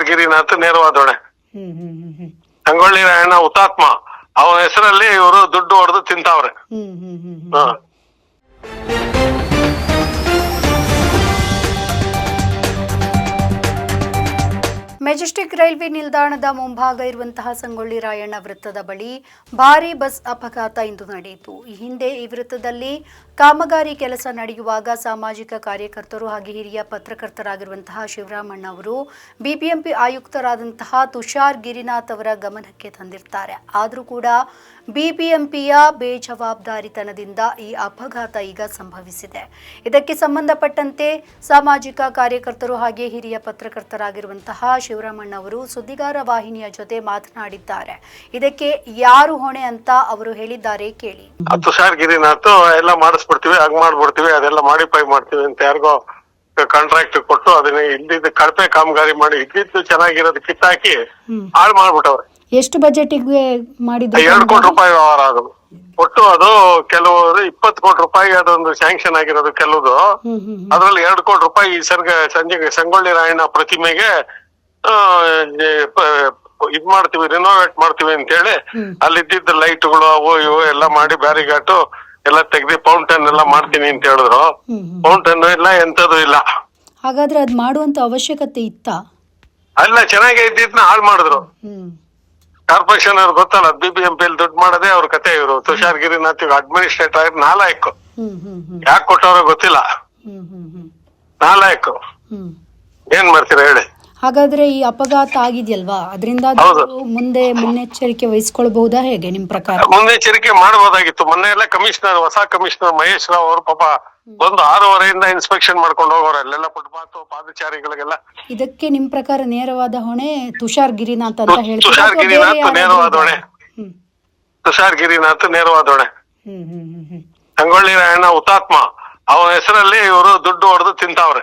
ಗಿರಿನಾಥ್ ನೇರವಾದ ಹೊಣೆ. ಹ್ಮ್ ಹ್ಮ್ ಹ್ಮ್ ಹ್ಮ್. ಸಂಗೊಳ್ಳಿ ರಾಯಣ್ಣ ಹುತಾತ್ಮ. ಅವನ ಹೆಸರಲ್ಲಿ ಇವರು ದುಡ್ಡು ಹೊಡೆದು ತಿಂತಾವ್ರೆ. ಹ. ಮೆಜೆಸ್ಟಿಕ್ ರೈಲ್ವೆ ನಿಲ್ದಾಣದ ಮುಂಭಾಗ ಇರುವಂತಹ ಸಂಗೊಳ್ಳಿ ರಾಯಣ್ಣ ವೃತ್ತದ ಬಳಿ ಭಾರೀ ಬಸ್ ಅಪಘಾತ ಇಂದು ನಡೆಯಿತು. ಈ ಹಿಂದೆ ಈ ವೃತ್ತದಲ್ಲಿ ಕಾಮಗಾರಿ ಕೆಲಸ ನಡೆಯುವಾಗ ಸಾಮಾಜಿಕ ಕಾರ್ಯಕರ್ತರು ಹಾಗೆ ಹಿರಿಯ ಪತ್ರಕರ್ತರಾಗಿರುವಂತಹ ಶಿವರಾಮಣ್ಣ ಅವರು ಬಿಬಿಎಂಪಿ ಆಯುಕ್ತರಾದಂತಹ ತುಷಾರ್ ಗಿರಿನಾಥ್ ಅವರ ಗಮನಕ್ಕೆ ತಂದಿರ್ತಾರೆ. ಆದರೂ ಕೂಡ ಬಿಬಿಎಂಪಿಯ ಬೇಜವಾಬ್ದಾರಿತನದಿಂದ ಈ ಅಪಘಾತ ಈಗ ಸಂಭವಿಸಿದೆ. ಇದಕ್ಕೆ ಸಂಬಂಧಪಟ್ಟಂತೆ ಸಾಮಾಜಿಕ ಕಾರ್ಯಕರ್ತರು ಹಾಗೆ ಹಿರಿಯ ಪತ್ರಕರ್ತರಾಗಿರುವಂತಹ ಶಿವರಾಮಣ್ಣ ಅವರು ಸುದ್ದಿಗಾರ ವಾಹಿನಿಯ ಜೊತೆ ಮಾತನಾಡಿದ್ದಾರೆ. ಇದಕ್ಕೆ ಯಾರು ಹೊಣೆ ಅಂತ ಅವರು ಹೇಳಿದ್ದಾರೆ ಕೇಳಿ. ಹತ್ತು ತುಷಾರ್ ಗಿರಿನಾಥ್ ಎಲ್ಲ ಮಾಡಿಸ್ಬಿಡ್ತೀವಿ ಹಂಗ್ ಮಾಡ್ಬಿಡ್ತೀವಿ ಅದೆಲ್ಲ ಮಾಡಿಫೈ ಮಾಡ್ತೀವಿ ಅಂತ ಯಾರಿಗೋ ಕಾಂಟ್ರಾಕ್ಟ್ ಕೊಟ್ಟು ಅದನ್ನ ಇಲ್ಲಿದ್ದ ಕಳಪೆ ಕಾಮಗಾರಿ ಮಾಡಿ ಇದ್ದಿದ್ದು ಚೆನ್ನಾಗಿರೋದು ಕಿತ್ತಾಕಿ. ಹಾಳು ಮಾಡ್ಬಿಟ್ಟವ್ರೆ. ಎಷ್ಟು ಬಜೆಟ್ ಮಾಡಿದ್ರು ಎರಡು ಕೋಟಿ ರೂಪಾಯಿ ವ್ಯವಹಾರ ಅದು ಒಟ್ಟು ಅದು ಕೆಲವರು ಇಪ್ಪತ್ತು ಕೋಟಿ ರೂಪಾಯಿ ಅದೊಂದು ಸ್ಯಾಂಕ್ಷನ್ ಆಗಿರೋದು ಕೆಲವುದು. ಅದ್ರಲ್ಲಿ ಎರಡು ಕೋಟಿ ರೂಪಾಯಿ ಈ ಸರ್ಗ ಸಂಜೆ ಸಂಗೊಳ್ಳಿ ರಾಯಣ್ಣ ಪ್ರತಿಮೆಗೆ ಇದ್ ಮಾಡ್ತೀವಿ ರಿನೋವೇಟ್ ಮಾಡ್ತೀವಿ ಅಂತ ಹೇಳಿ ಅಲ್ಲಿದ್ದ ಲೈಟ್ಗಳು ಅವು ಇವು ಎಲ್ಲ ಮಾಡಿ ಬ್ಯಾರಿಗಾಟು ಎಲ್ಲ ತೆಗ್ದಿ ಫೌಂಟೇನ್ ಎಲ್ಲ ಮಾಡ್ತೀನಿ ಅಂತ ಹೇಳಿದ್ರು. ಫೌಂಟೇನ್ ಇಲ್ಲ ಎಂತದು ಇಲ್ಲ. ಹಾಗಾದ್ರೆ ಅದ್ ಮಾಡುವಂತ ಅವಶ್ಯಕತೆ ಇತ್ತ? ಅಲ್ಲ ಚೆನ್ನಾಗಿ ಇದ್ದಿದ್ನ ಹಾಳು ಮಾಡಿದ್ರು. ಕಾರ್ಪೊರೇಷನ್ ಅವ್ರು ಗೊತ್ತಲ್ಲ ಬಿ ಬಿ ಎಂ ಪಿ ದುಡ್ಡು ಮಾಡೋದೇ ಅವ್ರ ಕತೆ ಇವರು. ತುಷಾರ್ ಗಿರಿನಾಥ್ ಅಡ್ಮಿನಿಸ್ಟ್ರೇಟರ್ ಆಗಿ ನಾಲಾಯಕ್ ಯಾಕೆ ಕೊಟ್ಟವ್ರ ಗೊತ್ತಿಲ್ಲ. ನಾಲಾಯಕ್ ಏನ್ ಮಾಡ್ತೀರಾ ಹೇಳಿ. ಹಾಗಾದ್ರೆ ಈ ಅಪಘಾತ ಆಗಿದೆಯಲ್ವಾ? ಅದರಿಂದ ಮುಂದೆ ಮುನ್ನೆಚ್ಚರಿಕೆ ವಹಿಸ್ಕೊಳ್ಬಹುದಾ ಹೇಗೆ ನಿಮ್ ಪ್ರಕಾರ? ಮುನ್ನೆಚ್ಚರಿಕೆ ಮಾಡಬಹುದಾಗಿತ್ತು ಮೊನ್ನೆ ಎಲ್ಲ ಕಮಿಷನರ್ ಹೊಸ ಕಮಿಷನರ್ ಮಹೇಶ್ ರಾವ್ ಅವರು ಪಾಪ ಒಂದು ಆರೂವರೆಯಿಂದ ಇನ್ಸ್ಪೆಕ್ಷನ್ ಮಾಡ್ಕೊಂಡು ಹೋಗೋರು. ಅಲ್ಲೆಲ್ಲ ಫುಟ್ಪಾತ್ ಪಾದಚಾರಿಗಳಿಗೆಲ್ಲ. ಇದಕ್ಕೆ ನಿಮ್ ಪ್ರಕಾರ ನೇರವಾದ ಹೊಣೆ ತುಷಾರ್ ಗಿರಿನಾಥ್ ಅಂತ ಹೇಳಿ ತುಷಾರ್ ಗಿರಿನಾಥ್ ನೇರವಾದ ಹೊಣೆ. ತುಷಾರ್ ಗಿರಿನಾಥ್ ನೇರವಾದ ಹೊಣೆ. ಸಂಗೊಳ್ಳಿ ರಾಯಣ್ಣ ಹುತಾತ್ಮ. ಅವನ ಹೆಸರಲ್ಲಿ ಇವರು ದುಡ್ಡು ಹೊಡೆದು ತಿಂತಾವ್ರೆ.